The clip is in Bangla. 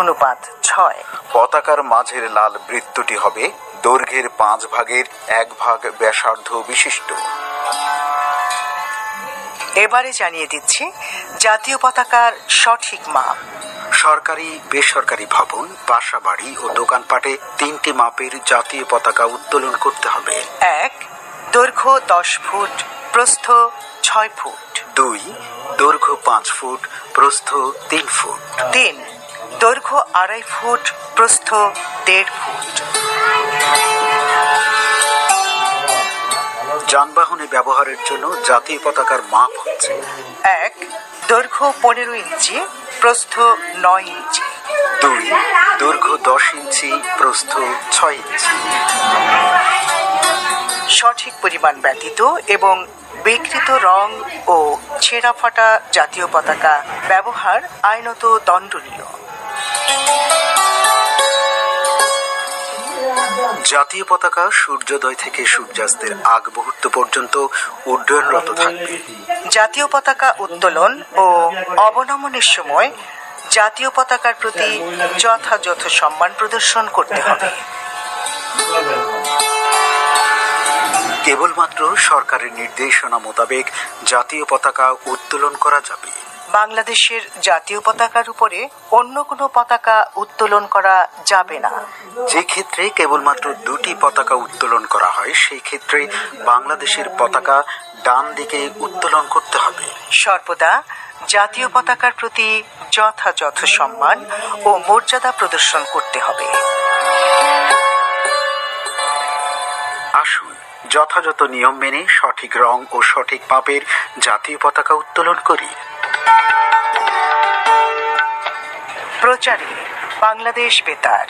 অনুপাত ছয়। পতাকার মাঝের লাল বৃত্তটি হবে দৈর্ঘ্যের পাঁচ ভাগের এক ভাগ ব্যাসার্ধ বিশিষ্ট। এবারে জানিয়ে দিচ্ছি জাতীয় পতাকার সঠিক মাপ। সরকারি বেসরকারি ভবন বাসাবাড়ি ও দোকানপাটে তিনটি মাপের জাতীয় পতাকা উত্তোলন করতে হবে। এক দৈর্ঘ্য দশ ফুট প্রস্থ ছয় ফুট। দুই দৈর্ঘ্য পাঁচ ফুট প্রস্থ তিন ফুট। তিন দৈর্ঘ্য আড়াই ফুট, প্রস্থ দেড় ফুট। যানবাহনে ব্যবহারের জন্য জাতীয় পতাকার মাপ হচ্ছে এক, দৈর্ঘ্য পনেরো ইঞ্চি, প্রস্থ নয় ইঞ্চি। দুই, দৈর্ঘ্য দশ ইঞ্চি, প্রস্থ ছয় ইঞ্চি। সঠিক পরিমাণ ব্যতীত এবং বিকৃত রং ও ছেঁড়া ফাটা জাতীয় পতাকা ব্যবহার আইনত দণ্ডনীয়। জাতীয় পতাকা সূর্যোদয় থেকে সূর্যাস্তের আগ মুহূর্ত পর্যন্ত উড্ডয়নরত থাকবে। জাতীয় পতাকা উত্তোলন ও অবনমনের সময় জাতীয় পতাকার প্রতি যথাযথ সম্মান প্রদর্শন করতে হবে। কেবলমাত্র সরকারের নির্দেশনা মোতাবেক জাতীয় পতাকা উত্তোলন করা যাবে। বাংলাদেশের জাতীয় পতাকার উপরে অন্য কোনো পতাকা উত্তোলন করা যাবে না। যে ক্ষেত্রে কেবলমাত্র দুটি পতাকা উত্তোলন করা হয় সেই ক্ষেত্রে বাংলাদেশের পতাকা ডান দিকে উত্তোলন করতে হবে। সর্বদা জাতীয় পতাকার প্রতি যথাযথ সম্মান ও মর্যাদা প্রদর্শন করতে হবে। আসুন যথাযথ নিয়ম মেনে সঠিক রং ও সঠিক মাপের জাতীয় পতাকা উত্তোলন করি। প্রচারে বাংলাদেশ বেতার।